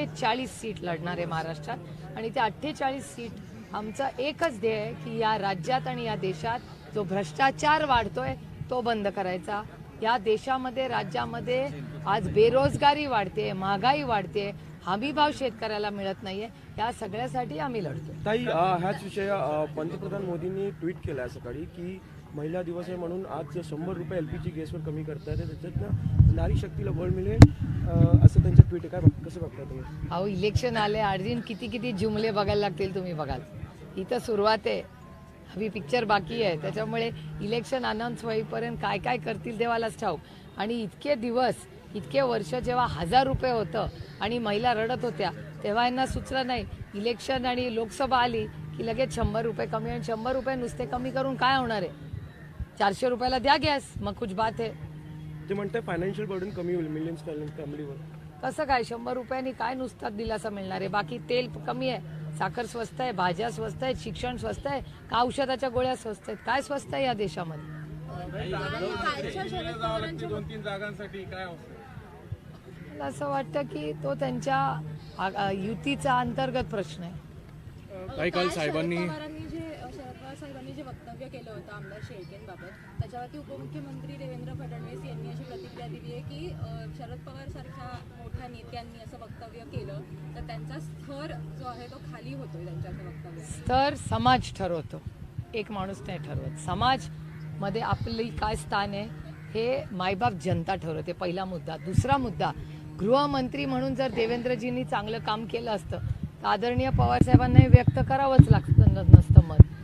अठ्ठेचाळीस सीट लढणार आहे महाराष्ट्रात. आणि त्या अठ्ठेचाळीस सीट आमचं एकच ध्येय आहे की या राज्यात आणि या देशात जो भ्रष्टाचार वाढतोय तो बंद करायचा. या देशामध्ये राज्यामध्ये आज बेरोजगारी वाढते महागाई वाढते. हमी भाव शेतकऱ्याला मिळत नाहीये. या सगळ्यासाठी आम्ही लढतो ताई ह्याच विषय पंतप्रधान मोदींनी ट्विट केलं आहे सकाळी की महिला दिवस आहे म्हणून आज शंभर रुपये एल पी जी गॅसवर कमी करतायत त्याच्यातनं नारी शक्तीला बळ मिळेल असं त्यांचं ट्विट आहे. काय कसं बघता तुम्ही? अहो इलेक्शन आले अर्जुन किती किती जुमले बघायला लागतील तुम्ही बघाल. इथं सुरुवात आहे. हवी पिक्चर बाकी आहे. त्याच्यामुळे इलेक्शन अनाऊन्स होईपर्यंत काय काय करतील देवालाच ठाऊक. आणि इतके दिवस इतके वर्ष जेव्हा हजार रुपये होतं आणि महिला रडत होत्या तेव्हा यांना सुचलं नाही. इलेक्शन आणि लोकसभा आली की लगेच शंभर रुपये कमी आणि शंभर रुपये नुसते कमी करून काय होणार आहे? चारशे रुपयाला द्या गॅस मग कुछ बात आहे ते म्हणतात फायनान्शियल बर्डन कमी होईल मिलियन्स फॅमिलीवर कसं काय शंभर रुपयांनी काय नुसता दिलासा मिळणार आहे? बाकी तेल कमी आहे. साखर स्वस्त आहे भाज्या स्वस्त आहेत शिक्षण स्वस्त आहे का औषधाच्या गोळ्या स्वस्त आहेत? काय स्वस्त आहे या देशामध्ये? दोन तीन जागांसाठी काय अवस्था मला असं वाटतं की तो त्यांच्या आ- आ- युतीचा अंतर्गत प्रश्न आहे. काही काल साहेबांनी शरद पवारांनी जे शरद पवार साहेबांनी जे वक्तव्य केलं होतं आमदार शेळकेंबाबत त्याच्यावरती उपमुख्यमंत्री देवेंद्र फडणवीस यांनी अशी प्रतिक्रिया दिली आहे की शरद पवार सारख्या मोठ्या नेत्यांनी असं वक्तव्य केलं तर त्यांचा स्तर जो आहे तो खाली होतोय त्यांच्या वक्तव्य. वक्तव्यात समाज ठरवतो. एक माणूस नाही ठरवत. समाजमध्ये आपली काय स्थान आहे हे मायबाप जनता ठरवते. पहिला मुद्दा. दुसरा मुद्दा गृहमंत्री म्हणून जर देवेंद्रजींनी चांगलं काम केलं असतं तर आदरणीय पवारसाहेबांना व्यक्त करावंच लागतं नसतं नसतं